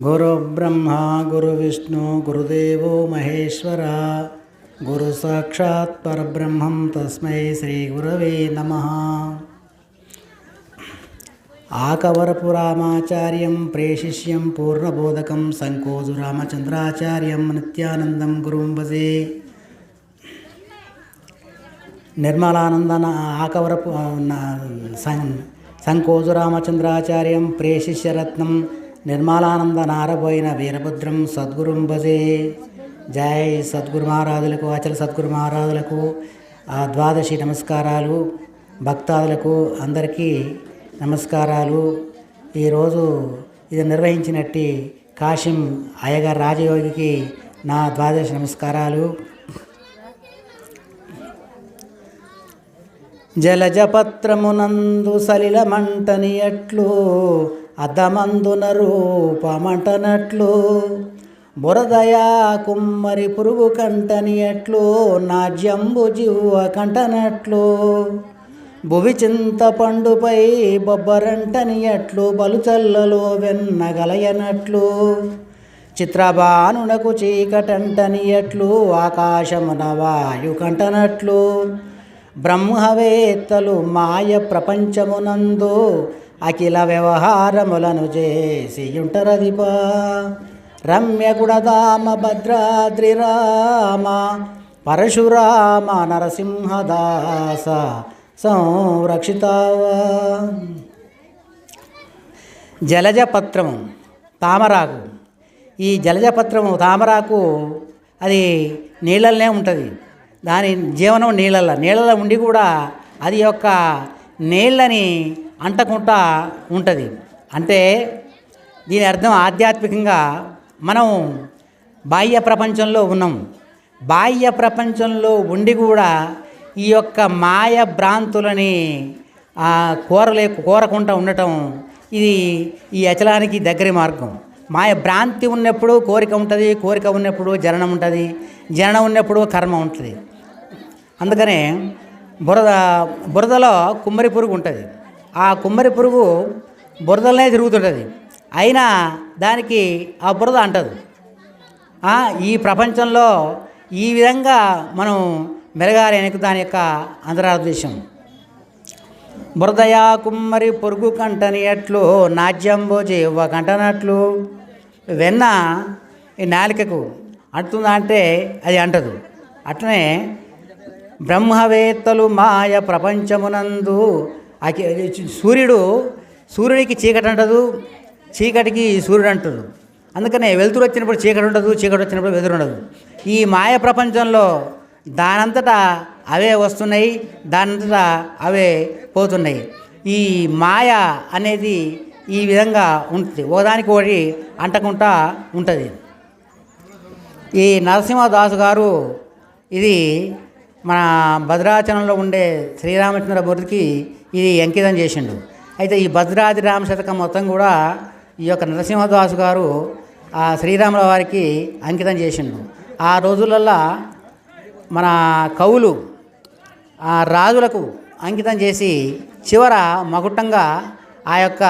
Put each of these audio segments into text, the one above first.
गुरुब्रह्मा गुरुविष्णु गुरुदेवो महेश्वर गुरुसाक्षात् परब्रह्मं तस्मै श्रीगुरवे नमः आकवरपुरामाचार्यं प्रेशिष्यं पूर्णबोधकं सङ्कोजुरामचन्द्राचार्यं नित्यानन्दं गुरुं भजे నిర్మలానందన ఆకవరపు సం సంకోజు రామచంద్రాచార్యం ప్రేషిష్యరత్నం నిర్మలానంద నారబోయిన వీరభద్రం సద్గురుం భజే. జై సద్గురు మహారాజులకు అచల సద్గురు మహారాజులకు ఆ ద్వాదశి నమస్కారాలు భక్తాదులకు అందరికీ నమస్కారాలు. ఈరోజు ఇది నిర్వహించినట్టి కాశీం అయ్యగారు రాజయోగికి నా ద్వాదశి నమస్కారాలు. జలజపత్రమునందు సలిలమంటని ఎట్లు అద్దమందున రూపమంటనట్లు బురదయా కుమ్మరి పురుగు కంటని ఎట్లు నాజ్యంబు జివ్వ కంటనట్లు. భువి చింతపండుపై బొబ్బరంటని ఎట్లు బలుచల్లలో వెన్నగలయనట్లు. చిత్రబానునకు చీకటంటని ఎట్లు ఆకాశమున వాయు కంటనట్లు. బ్రహ్మవేత్తలు మాయ ప్రపంచమునందు అఖిల వ్యవహారములను చేసి ఉంటరదిప రమ్య గుణదామ భద్రాద్రి రామ పరశురామ నరసింహదాస సంరక్షితావా. జలజపత్రము తామరాకు. ఈ జలజపత్రము తామరాకు అది నీళ్ళల్నే ఉంటుంది. దాని జీవనం నీళ్ళల్లో నీళ్ళలో ఉండి కూడా అది యొక్క నీళ్ళని అంటకుండా ఉంటుంది. అంటే దీని అర్థం ఆధ్యాత్మికంగా మనం బాహ్య ప్రపంచంలో ఉన్నాం. బాహ్య ప్రపంచంలో ఉండి కూడా ఈ యొక్క మాయ భ్రాంతులని ఆ, కోరలే కోరకుండా ఉండటం ఇది ఈ అచలానికి దగ్గరి మార్గం. మాయ భ్రాంతి ఉన్నప్పుడు కోరిక ఉంటుంది కోరిక ఉన్నప్పుడు జననం ఉంటుంది జననం ఉన్నప్పుడు కర్మ ఉంటుంది. అందుకనే బురద బురదలో కుమ్మరి పురుగు ఉంటుంది. ఆ కుమ్మరి పురుగు బురదలనే తిరుగుతుంటుంది. అయినా దానికి ఆ బురద అంటదు. ఈ ప్రపంచంలో ఈ విధంగా మనం మెరగాలి అనేది దాని యొక్క అంతరార్థం బురదయా కుమ్మరి పొరుగు కంటని ఎట్లు నాట్యంబో జీవ కంటనట్లు. వెన్న ఈ నాలికకు అంటుందా అంటే అది అంటదు. అట్లనే బ్రహ్మవేత్తలు మాయ ప్రపంచమునందు సూర్యుడు సూర్యుడికి చీకటి అంటదు చీకటికి సూర్యుడు అంటారు. అందుకనే వెలుతురు వచ్చినప్పుడు చీకటి ఉండదు చీకటి వచ్చినప్పుడు వెలుతురు ఉండదు. ఈ మాయ ప్రపంచంలో దానంతటా అవే వస్తున్నాయి దానంతటా అవే పోతున్నాయి. ఈ మాయ అనేది ఈ విధంగా ఉంటుంది. ఒకదానికి ఒకటి అంటకుండా ఉంటుంది. ఈ నరసింహదాసు గారు ఇది మన భద్రాచలంలో ఉండే శ్రీరామచంద్రమూర్తికి ఇది అంకితం చేసిండు. అయితే ఈ భద్రాద్రి రామ శతకం మొత్తం కూడా ఈ యొక్క నరసింహదాసు గారు ఆ శ్రీరాముల వారికి అంకితం చేసిండు. ఆ రోజులల్లో మన కవులు ఆ రాజులకు అంకితం చేసి చివర మకుటంగా ఆ యొక్క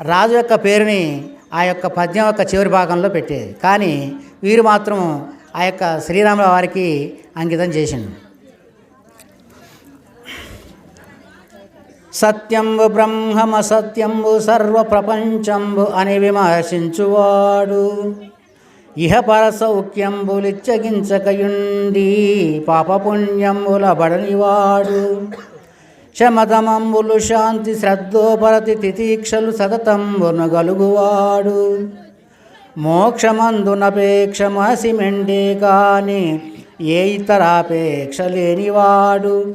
రాజు యొక్క పేరుని ఆ యొక్క పద్యం యొక్క చివరి భాగంలో పెట్టేది. కానీ వీరు మాత్రం ఆ యొక్క శ్రీరాముల వారికి అంకితం చేసిండు. సత్యంబు బ్రహ్మమ సత్యంబు సర్వ అని విమర్శించువాడు. ఇహ పర సౌఖ్యంబులిచ్చగించకయుండి పాపపుణ్యంబుల బడనివాడు. శమతమంబులు శాంతి శ్రద్ధోపరతి తితీక్షలు సతతంబును గలుగువాడు. మోక్షమందునపేక్షమసి మెండే కాని ఏ ఇతరాపేక్ష లేనివాడు.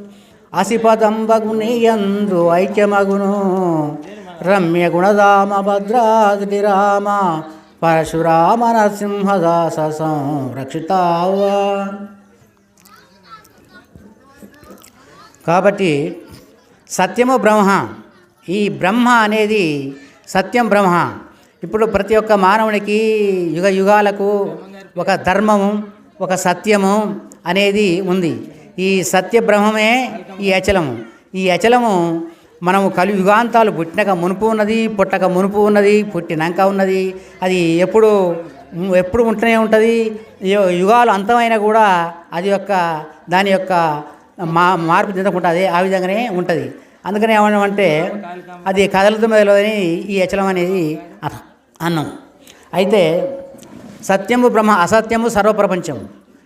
అసిపదంబగునియందు ఐక్యమగును. రమ్య గుణదామ భద్రాద్రి రామ. పరశురామ నరసింహదాస సంరక్షితావా. కాబట్టి సత్యము బ్రహ్మ. ఈ బ్రహ్మ అనేది సత్యం బ్రహ్మ. ఇప్పుడు ప్రతి ఒక్క మానవునికి యుగ యుగాలకు ఒక ధర్మము ఒక సత్యము అనేది ఉంది. ఈ సత్య బ్రహ్మమే ఈ అచలము. ఈ అచలము మనము కలియుగాంతాలు పుట్టినక మునుపు ఉన్నది పుట్టక మునుపు ఉన్నది పుట్టినాక ఉన్నది అది ఎప్పుడు ఎప్పుడు ఉంటూనే ఉంటుంది. యుగాలు అంతమైనా కూడా అది యొక్క దాని యొక్క మా మార్పు చెందకుండా అదే ఆ విధంగానే ఉంటుంది. అందుకని ఏమన్నామంటే అది కదలతో మొదలని ఈ అచలం అనేది అన్నం. అయితే సత్యము బ్రహ్మ అసత్యము సర్వప్రపంచం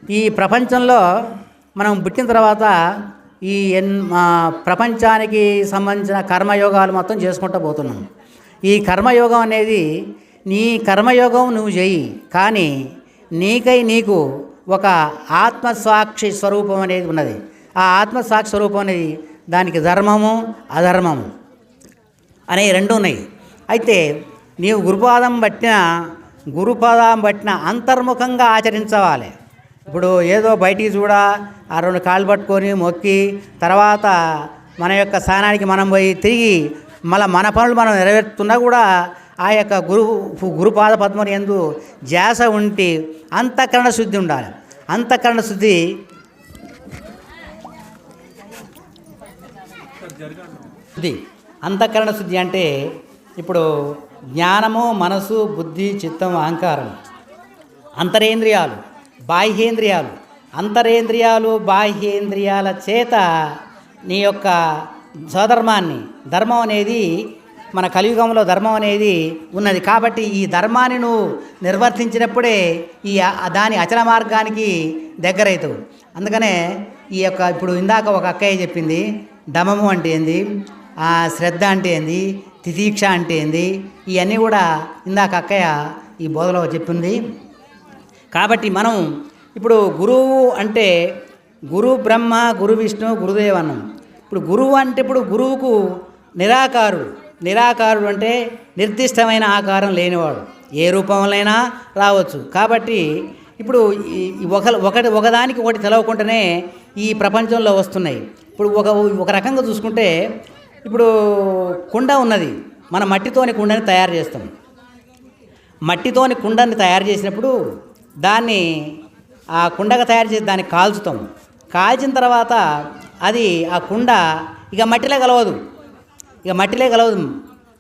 ఈ ప్రపంచంలో మనం పుట్టిన తర్వాత ఈ ఎన్ మా ప్రపంచానికి సంబంధించిన కర్మయోగాలు మొత్తం చేసుకుంటూ పోతున్నాం. ఈ కర్మయోగం అనేది నీ కర్మయోగం నువ్వు చెయ్యి కానీ నీకై నీకు ఒక ఆత్మసాక్షి స్వరూపం అనేది ఉన్నది. ఆ ఆత్మసాక్షి స్వరూపం అనేది దానికి ధర్మము అధర్మము అనే రెండు ఉన్నాయి. అయితే నీవు గురుపాదం పట్టిన గురుపాదం పట్టిన అంతర్ముఖంగా ఆచరించవాలి. ఇప్పుడు ఏదో బయటికి చూడ ఆ రెండు కాళ్ళు పట్టుకొని మొక్కి తర్వాత మన యొక్క స్థానానికి మనం పోయి తిరిగి మళ్ళీ మన పనులు మనం నెరవేరుతున్నా కూడా ఆ యొక్క గురు గురుపాద పద్మని ఎందు ధ్యాస ఉంటే అంతఃకరణ శుద్ధి ఉండాలి. అంతఃకరణ శుద్ధి శుద్ధి. అంతఃకరణ శుద్ధి అంటే ఇప్పుడు జ్ఞానము మనసు బుద్ధి చిత్తం అహంకారం అంతరేంద్రియాలు. బాహ్యేంద్రియాలు. అంతరేంద్రియాలు బాహ్యేంద్రియాల చేత నీ యొక్క స్వధర్మాన్ని ధర్మం అనేది మన కలియుగంలో ధర్మం అనేది ఉన్నది. కాబట్టి ఈ ధర్మాన్ని నువ్వు నిర్వర్తించినప్పుడే ఈ దాని అచల మార్గానికి దగ్గరవుతావు. అందుకనే ఈ యొక్క ఇప్పుడు ఇందాక ఒక అక్కయ్య చెప్పింది దమము అంటే ఏంది? ఆ శ్రద్ధ అంటే ఏంది? తితీక్ష అంటే ఏంది? ఇవన్నీ కూడా ఇందాక అక్కయ్య ఈ బోధలో చెప్పింది. కాబట్టి మనం ఇప్పుడు గురువు అంటే గురు బ్రహ్మ గురు విష్ణు గురుదేవ్ ఇప్పుడు గురువు అంటే ఇప్పుడు గురువుకు నిరాకారుడు. నిరాకారుడు అంటే నిర్దిష్టమైన ఆకారం లేనివాడు. ఏ రూపంలోనైనా రావచ్చు. కాబట్టి ఇప్పుడు ఈ- ఒక ఒకటి ఒకదానికి ఒకటి తెలవకుండానే ఈ ప్రపంచంలో వస్తున్నాయి. ఇప్పుడు ఒక ఒక రకంగా చూసుకుంటే ఇప్పుడు కుండ ఉన్నది. మన మట్టితోని కుండని తయారు చేస్తాం. మట్టితోని కుండని తయారు చేసినప్పుడు దాన్ని ఆ కుండగా తయారు చేసి దాన్ని కాల్చుతాం. కాల్చిన తర్వాత అది ఆ కుండ ఇక మట్టిలో కలవదు. ఇక మట్టిలో కలవదు.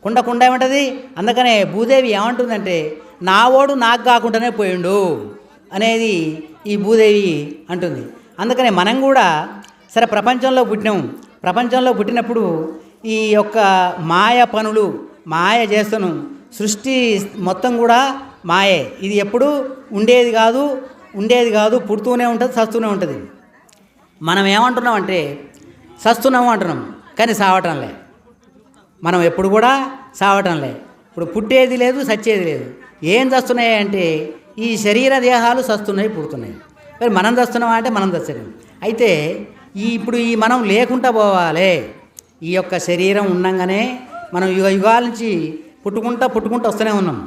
కుండ కుండ ఏమంటుంది? అందుకనే భూదేవి ఏమంటుందంటే నా ఓడు నాకు కాకుండానే పోయిండు అనేది ఈ భూదేవి అంటుంది. అందుకనే మనం కూడా సరే ప్రపంచంలో పుట్టినాం. ప్రపంచంలో పుట్టినప్పుడు ఈ యొక్క మాయ పనులు మాయ చేస్తాను సృష్టి మొత్తం కూడా మాయే. ఇది ఎప్పుడు ఉండేది కాదు ఉండేది కాదు పుడుతూనే ఉంటుంది సస్తూనే ఉంటుంది. మనం ఏమంటున్నాం అంటే సస్తున్నాము అంటున్నాం కానీ సావటంలే మనం ఎప్పుడు కూడా సావటంలే ఇప్పుడు పుట్టేది లేదు సచ్చేది లేదు. ఏం చస్తున్నాయి అంటే ఈ శరీర దేహాలు సస్తున్నాయి పుడుతున్నాయి. మరి మనం చస్తున్నామా అంటే మనం చస్తున్నాం అయితే ఈ ఇప్పుడు ఈ మనం లేకుండా పోవాలి. ఈ యొక్క శరీరం ఉండంగానే మనం యుగ యుగాల నుంచి పుట్టుకుంటా పుట్టుకుంటూ వస్తూనే ఉన్నాం.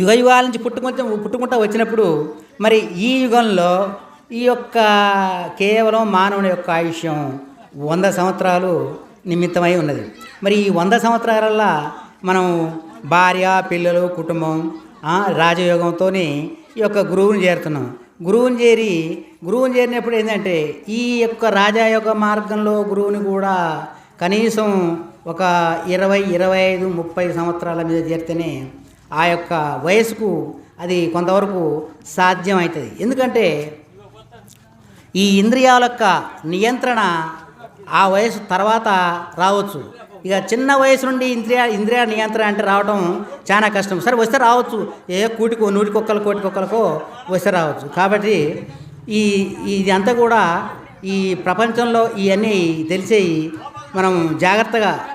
యుగ యుగాల నుంచి పుట్టుకుంటూ పుట్టుకుంటూ వచ్చినప్పుడు మరి ఈ యుగంలో ఈ యొక్క కేవలం మానవుని యొక్క ఆయుష్యం వంద సంవత్సరాలు నిమిత్తమై ఉన్నది. మరి ఈ వంద సంవత్సరాలల్లా మనం భార్య పిల్లలు కుటుంబం రాజయోగంతో ఈ యొక్క గురువుని చేరుతున్నాం. గురువుని చేరి గురువుని చేరినప్పుడు ఏంటంటే ఈ యొక్క రాజయోగ మార్గంలో గురువుని కూడా కనీసం ఒక ఇరవై ఇరవై ఐదు ముప్పై సంవత్సరాల మీద చేరితేనే ఆ యొక్క వయసుకు అది కొంతవరకు సాధ్యమవుతుంది ఎందుకంటే ఈ ఇంద్రియాల యొక్క నియంత్రణ ఆ వయసు తర్వాత రావచ్చు. ఇక చిన్న వయసు నుండి ఇంద్రియ ఇంద్రియ నియంత్రణ అంటే రావడం చాలా కష్టం. సరే వస్తే రావచ్చు. ఏ కూటికో నూటికొక్కలు కోటికొక్కలకో వస్తే రావచ్చు. కాబట్టి ఈ ఇది అంతా కూడా ఈ ప్రపంచంలో ఇవన్నీ తెలిసేవి మనం జాగ్రత్తగా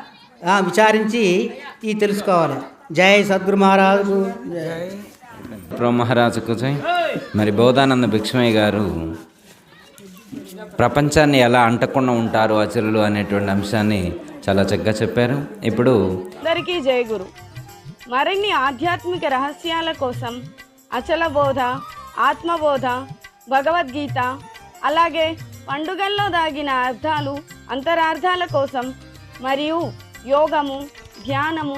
విచారించి ఈ తెలుసుకోవాలి. జై సద్గురు మహారాజు జై మహారాజుకు జై. మరి బోధానంద భిక్షమయ్య గారు ప్రపంచాన్ని ఎలా అంటకుండా ఉంటారు అచరులు అనేటువంటి అంశాన్ని చాలా చక్కగా చెప్పారు. ఇప్పుడు అందరికీ జయ గురు. మరిన్ని ఆధ్యాత్మిక రహస్యాల కోసం అచల బోధ ఆత్మబోధ భగవద్గీత అలాగే పండుగల్లో దాగిన అర్థాలు అంతరార్థాల కోసం మరియు యోగము ధ్యానము